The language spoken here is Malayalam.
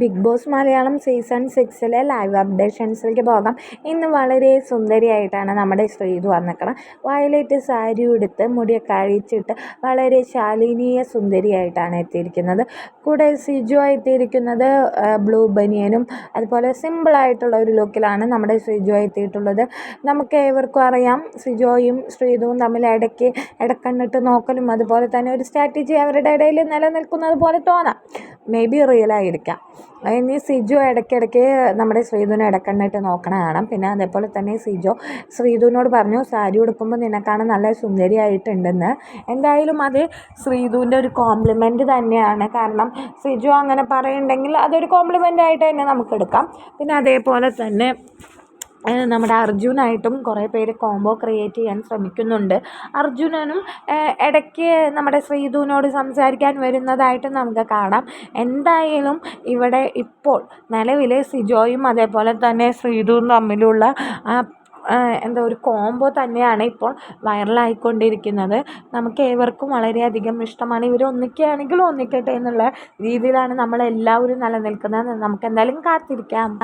ബിഗ് ബോസ് മലയാളം സീസൺ സിക്സിലെ ലൈവ് അപ്ഡേഷൻസിലേക്ക് പോകാം. ഇന്ന് വളരെ സുന്ദരിയായിട്ടാണ് നമ്മുടെ ശ്രീതു വന്നിരിക്കുന്നത്. വയലറ്റ് സാരി ഉടുത്ത് മുടിയൊക്കെ അഴിച്ചിട്ട് വളരെ ശാലിനീയ സുന്ദരിയായിട്ടാണ് എത്തിയിരിക്കുന്നത്. കൂടെ സിജു എത്തിയിരിക്കുന്നത് ബ്ലൂ ബനിയനും അതുപോലെ സിമ്പിളായിട്ടുള്ള ഒരു ലുക്കിലാണ് നമ്മുടെ സിജു എത്തിയിട്ടുള്ളത് നമുക്ക് ഏവർക്കും അറിയാം സിജോയും ശ്രീതുവും തമ്മിൽ ഇടയ്ക്ക് ഇടക്കണ്ണിട്ട് നോക്കലും അതുപോലെ തന്നെ ഒരു സ്ട്രാറ്റജി അവരുടെ ഇടയിൽ നിലനിൽക്കുന്നത് പോലെ തോന്നാം. മേ ബി റിയൽ ആയിരിക്കാം. ഇനി സിജു ഇടയ്ക്കിടയ്ക്ക് നമ്മുടെ ശ്രീധുനെ ഇടക്കണ്ണിട്ട് നോക്കണ കാണാം. പിന്നെ അതേപോലെ തന്നെ സിജോ ശ്രീധുവിനോട് പറഞ്ഞു സാരി ഉടുക്കുമ്പോൾ നിനക്കാണ് നല്ല സുന്ദരിയായിട്ടുണ്ടെന്ന്. എന്തായാലും അത് ശ്രീധുവിന്റെ ഒരു കോംപ്ലിമെന്റ് തന്നെയാണ്. കാരണം സിജു അങ്ങനെ പറയുന്നുണ്ടെങ്കിൽ അതൊരു കോംപ്ലിമെന്റ് ആയിട്ട് തന്നെ നമുക്ക് എടുക്കാം. പിന്നെ അതേപോലെ തന്നെ നമ്മുടെ അർജുനായിട്ടും കുറേ പേര് കോംബോ ക്രിയേറ്റ് ചെയ്യാൻ ശ്രമിക്കുന്നുണ്ട്. അർജുനനും ഇടയ്ക്ക് നമ്മുടെ ശ്രീധുവിനോട് സംസാരിക്കാൻ വരുന്നതായിട്ട് നമുക്ക് കാണാം. എന്തായാലും ഇവിടെ ഇപ്പോൾ നിലവിൽ സിജോയും അതേപോലെ തന്നെ ശ്രീധുവും തമ്മിലുള്ള എന്താ ഒരു കോംബോ തന്നെയാണ് ഇപ്പോൾ വൈറലായിക്കൊണ്ടിരിക്കുന്നത് നമുക്ക് ഏവർക്കും വളരെയധികം ഇഷ്ടമാണ്. ഇവർ ഒന്നിക്കുകയാണെങ്കിലും ഒന്നിക്കട്ടെ എന്നുള്ള രീതിയിലാണ് നമ്മളെല്ലാവരും നിലനിൽക്കുന്നത്. നമുക്ക് എന്തായാലും കാത്തിരിക്കാം.